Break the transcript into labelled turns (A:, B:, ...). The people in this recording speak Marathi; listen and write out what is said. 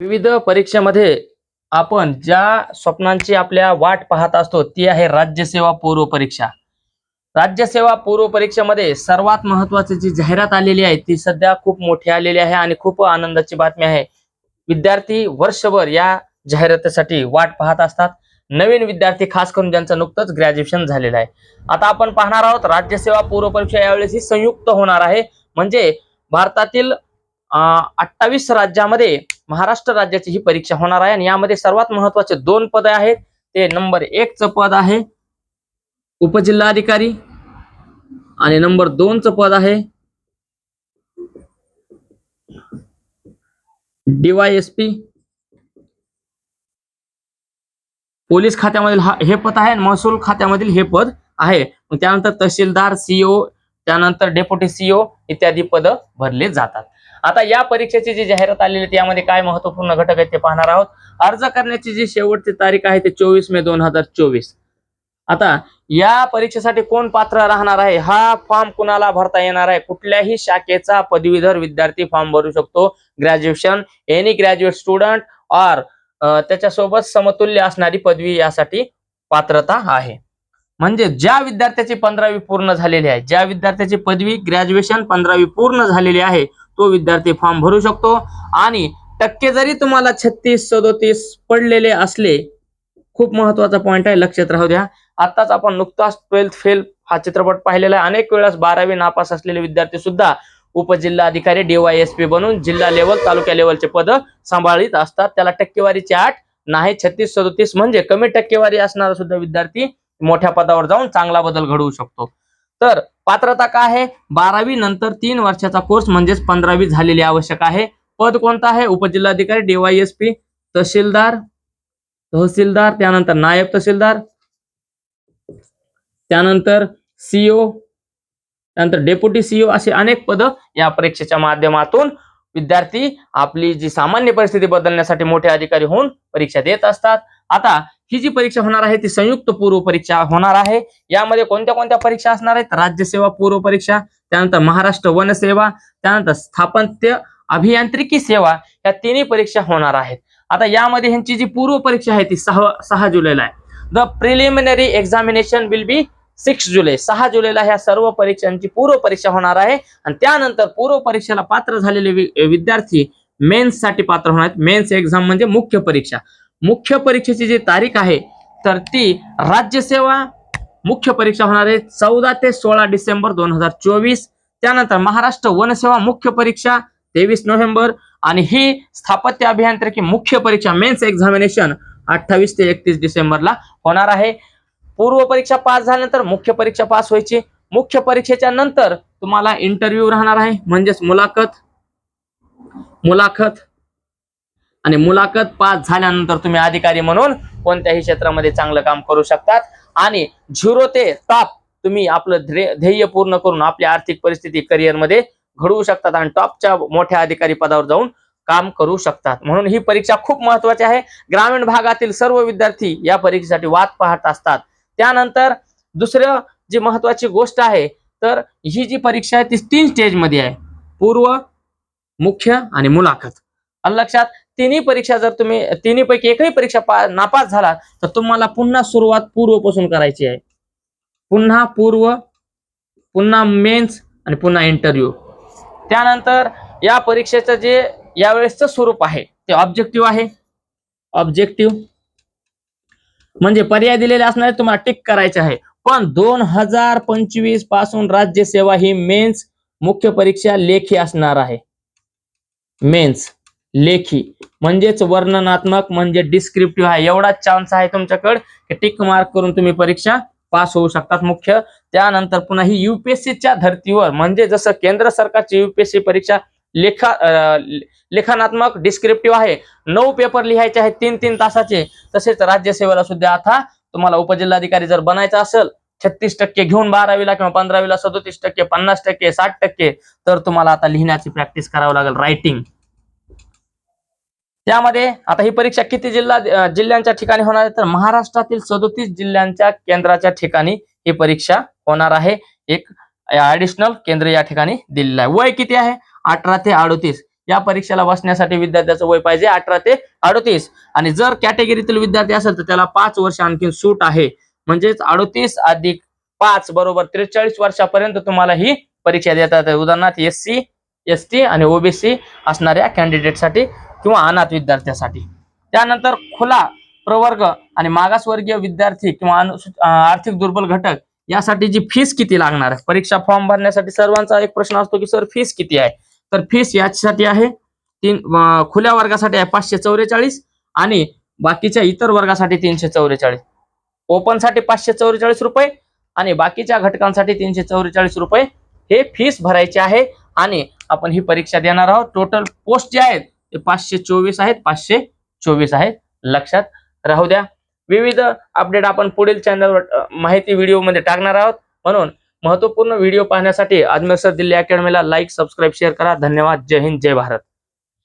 A: विविध परीक्षेमध्ये आपण ज्या स्वप्नांची आपल्या वाट पाहत असतो ती आहे राज्यसेवा पूर्व परीक्षा. राज्यसेवा पूर्व परीक्षेमध्ये सर्वात महत्वाची जी जाहिरात आलेली आहे ती सध्या खूप मोठी आलेली आहे आणि खूप आनंदाची बातमी आहे. विद्यार्थी वर्षभर या जाहिरातीसाठी वाट पाहत असतात. नवीन विद्यार्थी खास करून ज्यांचं नुकतंच ग्रॅज्युएशन झालेलं आहे. आता आपण पाहणार आहोत राज्यसेवा पूर्व परीक्षा यावेळेस ही संयुक्त होणार आहे. म्हणजे भारतातील अठ्ठावीस राज्यामध्ये महाराष्ट्र राज्याची ही परीक्षा होणार आहे. आणि यामध्ये सर्वात महत्त्वाचे दोन पद आहेत. ते नंबर एक च पद आहे उपजिल्हाधिकारी आणि नंबर दोन च पद आहे डीवायएसपी पोलीस खात्यामधील हा हे पद आहे आणि महसूल खात्यामधील हे पद आहे. त्यानंतर तहसीलदार सीओ त्यानंतर डेप्युटी सीओ इत्यादी पद भरले जातात. आता या परीक्षेची जी जाहिरात आलेली आहे त्यामध्ये काय महत्त्वपूर्ण घटक आहेत ते पाहणार आहोत. अर्ज करण्याची जी शेवटची तारीख आहे ते चोवीस मे दोन हजार चोवीस. आता या परीक्षेसाठी कोण पात्र राहणार आहे? हा फॉर्म कुणाला भरता येणार आहे? कुठल्याही शाखेचा पदवीधर विद्यार्थी फॉर्म भरू शकतो. Graduation any graduate student or त्याच्यासोबत समतुल्य असणारी पदवी यासाठी पात्रता आहे. म्हणजे ज्या विद्यार्थ्याची पंधरावी पूर्ण झालेली आहे ज्या विद्यार्थ्याची पदवी ग्रॅज्युएशन पंधरावी पूर्ण झालेली आहे तो विद्यार्थी फॉर्म भरू शकतो. आणि टक्के जरी तुम्हाला छत्तीस सदोतीस पडलेले असले खूप महत्त्वाचा पॉईंट आहे लक्षात राहू द्या. आताच आपण नुकताच ट्वेल्थ फेल हा चित्रपट पाहिलेला आहे. अनेक वेळेस बारावी नापास असलेले विद्यार्थी सुद्धा उपजिल्हाधिकारी डीवायएसपी बनून जिल्हा लेवल तालुक्या लेवलचे पद सांभाळीत असतात. त्याला टक्केवारीची आठ नाही छत्तीस सदोतीस म्हणजे कमी टक्केवारी असणारा सुद्धा विद्यार्थी मोठ्या पदावर जाऊन चांगला बदल घडवू शकतो. तर पात्रता काय आहे? बारावी नंतर तीन वर्षाचा कोर्स म्हणजेच पंधरावी झालेली आवश्यक आहे. पद कोणतं आहे? उपजिल्हाधिकारी डीवायएसपी तहसीलदार तहसीलदार त्यानंतर नायब तहसीलदार त्यानंतर सीओ त्यानंतर डेप्युटी सीओ असे अनेक पद या परीक्षेच्या माध्यमातून विद्यार्थी आपली जी सामान्य परिस्थिती बदलण्यासाठी मोठे अधिकारी होऊन परीक्षा देत असतात. आता ही जी परीक्षा होणार आहे ती संयुक्त पूर्व परीक्षा होणार आहे. यामध्ये कोणत्या कोणत्या परीक्षा असणार आहेत? राज्यसेवा पूर्व परीक्षा त्यानंतर महाराष्ट्र वन सेवा त्यानंतर स्थापत्य अभियांत्रिकी सेवा या तिन्ही परीक्षा होणार आहेत. आता यामध्ये ह्यांची जी पूर्व परीक्षा आहे ती सहा सहा जुलैला आहे. The preliminary examination will be six July. सहा जुलैला ह्या सर्व परीक्षांची पूर्व परीक्षा होणार आहे. आणि त्यानंतर पूर्व परीक्षेला पात्र झालेले विद्यार्थी मेन्ससाठी पात्र होणार आहेत. मेन्स एक्झाम म्हणजे मुख्य परीक्षा. मुख्य परीक्षेची जी तारीख आहे तर ती राज्यसेवा मुख्य परीक्षा होणार आहे चौदा ते सोळा डिसेंबर दोन हजार चोवीस. त्यानंतर महाराष्ट्र वनसेवा मुख्य परीक्षा तेवीस नोव्हेंबर आणि ही स्थापत्य अभियांत्रिकी मुख्य परीक्षा मेन्स एक्झामिनेशन अठ्ठावीस ते एकतीस डिसेंबरला होणार आहे. पूर्व परीक्षा पास झाल्यानंतर मुख्य परीक्षा पास व्हायची. मुख्य परीक्षेच्या नंतर तुम्हाला इंटरव्ह्यू राहणार आहे म्हणजेच मुलाखत. मुलाखत. आणि मुलाखत पास झाल्यानंतर तुम्ही अधिकारी म्हणून कोणत्याही क्षेत्रामध्ये चांगलं काम करू शकतात. आणि झिरो ते टॉप तुम्ही आपलं ध्येय ध्येय पूर्ण करून आपली आर्थिक परिस्थिती करिअरमध्ये घडवू शकतात आणि टॉपच्या मोठ्या अधिकारी पदावर जाऊन काम करू शकतात. म्हणून ही परीक्षा खूप महत्वाची आहे. ग्रामीण भागातील सर्व विद्यार्थी या परीक्षेसाठी वाद पाहत असतात. त्यानंतर दुसरं जी महत्वाची गोष्ट आहे तर ही जी परीक्षा आहे ती तीन स्टेजमध्ये आहे. पूर्व मुख्य आणि मुलाखत. लक्षात तिन्ही परीक्षा जर तुम्ही तिन्ही पैकी एकही परीक्षा पा नापास झाला तर तुम्हाला पुन्हा सुरुवात पूर्वपासून करायची आहे. पुन्हा पूर्व पुन्हा मेन्स आणि पुन्हा इंटरव्ह्यू. त्यानंतर या परीक्षेचं जे यावेळेसचं स्वरूप आहे ते ऑब्जेक्टिव्ह आहे. ऑब्जेक्टिव्ह म्हणजे पर्याय दिलेले असणारे तुम्हाला टिक करायचे आहे. पण दोन हजार पंचवीसपासून राज्यसेवा ही मेन्स मुख्य परीक्षा लेखी असणार आहे. मेन्स. लेखी. म्हणजेच वर्णनात्मक म्हणजे डिस्क्रिप्टिव्ह आहे. एवढाच चान्स आहे तुमच्याकडे की टिक मार्क करून तुम्ही परीक्षा पास होऊ शकतात मुख्य. त्यानंतर पुन्हा ही युपीएससीच्या धर्तीवर म्हणजे जसं केंद्र सरकारची युपीएससी परीक्षा लेखा लेखनात्मक डिस्क्रिप्टिव्ह आहे. नऊ पेपर लिहायचे आहेत तीन तीन तासाचे. तसेच राज्यसेवेला सुद्धा आता तुम्हाला उपजिल्हाधिकारी जर बनायचं असेल छत्तीस टक्के घेऊन बारावीला किंवा पंधरावीला सदोतीस टक्के पन्नास टक्के साठ टक्के तर तुम्हाला आता लिहिण्याची प्रॅक्टिस करावं लागेल रायटिंग त्यामध्ये आता ही परीक्षा किती जिल्हा जिल्ह्यांच्या ठिकाणी होणार आहे? तर महाराष्ट्रातील सदोतीस जिल्ह्यांच्या केंद्राच्या ठिकाणी ही परीक्षा होणार आहे. एक ऍडिशनल केंद्र या ठिकाणी दिलेलं आहे. वय किती आहे? अठरा ते अडोतीस. या परीक्षेला बसण्यासाठी विद्यार्थ्याचं वय पाहिजे अठरा ते अडतीस. आणि जर कॅटेगरीतील विद्यार्थी असेल तर त्याला पाच वर्ष आणखी सूट आहे. म्हणजेच अडतीस अधिक पाच बरोबर त्रेचाळीस वर्षापर्यंत तुम्हाला ही परीक्षा देता येते उदाहरणार्थ एस सी एस टी आणि ओबीसी असणाऱ्या कॅन्डिडेटसाठी किंवा अनाथ विद्यार्थ्यासाठी. त्यानंतर खुला प्रवर्ग आणि मागासवर्गीय विद्यार्थी किंवा आर्थिक दुर्बल घटक यासाठी जी फीस किती लागणार आहे? परीक्षा फॉर्म भरण्यासाठी सर्वांचा एक प्रश्न असतो की सर फीस किती आहे? तर फीस याच्यासाठी आहे तीन खुल्या वर्गासाठी आहे पाचशे चौवेचाळीस आणि बाकीच्या इतर वर्गासाठी तीनशे चौवेचाळीस ओपनसाठी पाचशे चौवेचाळीस रुपये आणि बाकीच्या घटकांसाठी तीनशे चौवेचाळीस रुपये. हे फीस भरायची आहे आणि आपण ही परीक्षा देणार आहोत. टोटल पोस्ट जे आहेत ते पाचशे चोवीस आहेत पाचशे चोवीस आहेत लक्षात राहू द्या. विविध अपडेट आपण पुढील चॅनलवर माहिती व्हिडिओमध्ये टाकणार आहोत. म्हणून महत्त्वपूर्ण व्हिडिओ पाहण्यासाठी अजमेर सर दिल्ली अकॅडमीला लाईक सबस्क्राईब शेअर करा. धन्यवाद. जय हिंद जय भारत.